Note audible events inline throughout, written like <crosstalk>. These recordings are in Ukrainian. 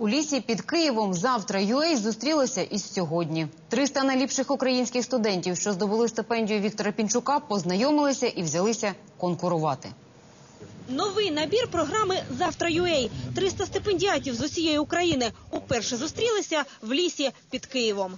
У лісі під Києвом завтра UA зустрілося із сьогодні. 300 найліпших українських студентів, що здобули стипендію Віктора Пінчука, познайомилися і взялися конкурувати. Новий набір програми Завтра UA. 300 стипендіатів з усієї України уперше зустрілися в лісі під Києвом.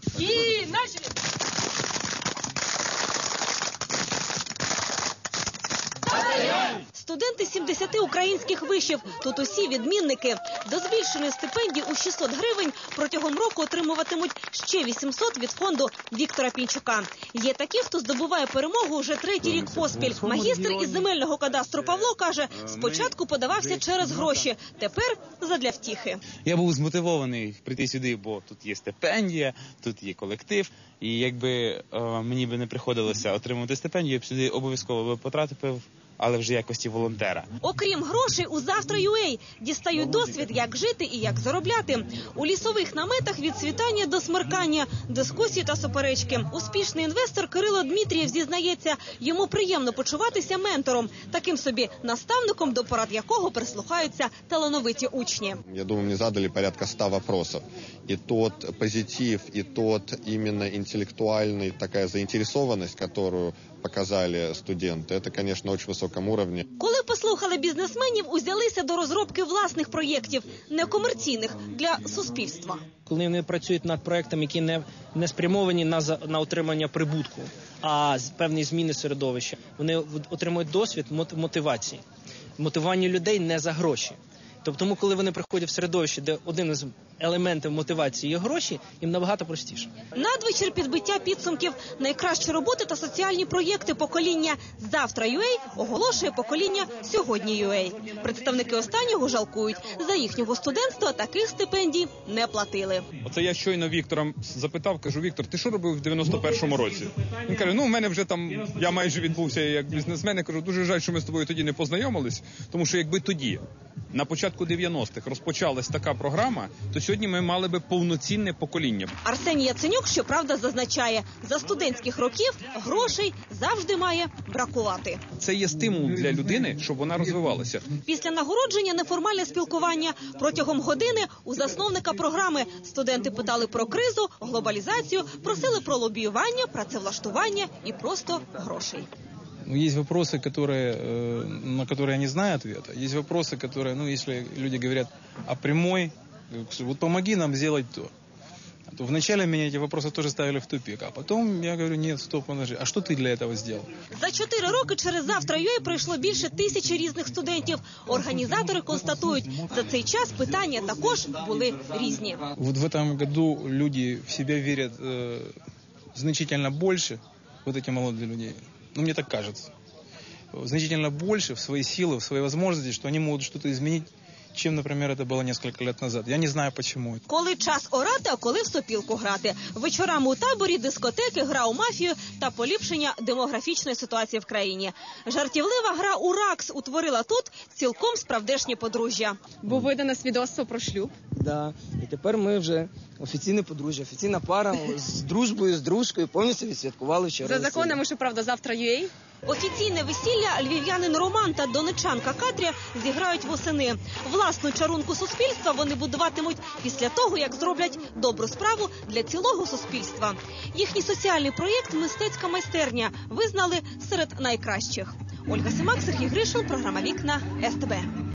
Студенти 70 українських вишів. Тут усі відмінники. До збільшеної стипендії у 600 гривень протягом року отримуватимуть ще 800 від фонду Віктора Пінчука. Є такі, хто здобуває перемогу вже третій рік поспіль. Магістр із земельного кадастру Павло каже, спочатку подавався через гроші, тепер задля втіхи. Я був змотивований прийти сюди, бо тут є стипендія, тут є колектив. І якби е, мені би не приходилося отримувати стипендію, я б сюди обов'язково би потрапив, але вже якості волонтера. Окрім грошей, у завтра UA дістають досвід, як жити і як заробляти. У лісових наметах від світання до смеркання, дискусії та суперечки. Успішний інвестор Кирило Дмитрієв зізнається, йому приємно почуватися ментором, таким собі наставником, до порад якого прислухаються талановиті учні. Я думаю, мне задали порядка 100 вопросов. И тот позитив, и тот именно интеллектуальный такая заинтересованность, которую показали студенты, это, конечно, на очень высоком уровне. Коли послухали бізнесменів, узялися до розробки власних проєктів, некомерційних для суспільства. коли вони працюють над проектами, які не, не спрямовані на, за- на отримання прибутку, а з певні зміни середовища, вони в- отримують досвід мот- мотивації, мотивування людей не за гроші. Тобто, тому, коли вони приходять в середовище, де один із елементів мотивації є гроші, їм набагато простіше. Надвечір підбиття підсумків, найкращі роботи та соціальні проєкти покоління «Завтра UA» оголошує покоління «Сьогодні UA». Представники останнього жалкують. За їхнього студентства таких стипендій не платили. Оце я щойно Віктора запитав, кажу, Віктор, ти що робив в 91-му році? Він каже: ну, у мене вже там, я майже відбувся як бізнесмен. Я кажу, дуже жаль, що ми з тобою тоді не познайомились, тому що якби тоді, на початку 90-х, розпочалась така програма, то сьогодні ми мали би повноцінне покоління. Арсеній Яценюк, щоправда, зазначає, за студентських років грошей завжди має бракувати. Це є стимул для людини, щоб вона розвивалася. Після нагородження неформальне спілкування протягом години у засновника програми студенти питали про кризу, глобалізацію, просили про лобіювання, працевлаштування і просто грошей. Ну, есть вопросы, которые, э, на которые я не знаю ответа. Есть вопросы, которые, ну, если люди говорят о прямой, э, вот помоги нам сделать то. То вначале меня эти вопросы тоже ставили в тупик, а потом я говорю, нет, стоп, подожди, а что ты для этого сделал? За чотири роки через завтра ЮЕ пройшло більше тисячі різних студентів. Організатори констатують, за цей час питання також були різні. Вот в этом году люди в себя верят э, значительно больше, вот эти молодые люди, ну, мне так кажется, значительно больше в свои силы, в свои возможности, что они могут что-то изменить, чем, например, это было несколько лет назад. Я не знаю, почему. Коли час орати, а коли в сопілку грати. Вечорами у таборі, дискотеки, гра у мафію та поліпшення демографічної ситуації в країні. Жартівлива гра у РАКС утворила тут цілком справдешнє подружжя. Був видано свідоцтво про шлюб. Да. І тепер ми вже офіційне подружжя, офіційна пара <laughs> з дружбою, з дружкою повністю відсвяткували вчора. За законами, що правда, завтра UA. Офіційне весілля львів'янин Роман та донечанка Катря зіграють восени. Власну чарунку суспільства вони будуватимуть після того, як зроблять добру справу для цілого суспільства. Їхній соціальний проєкт Мистецька майстерня визнали серед найкращих. Ольга Симак, Сергій Гришин, програма Вікна СТБ.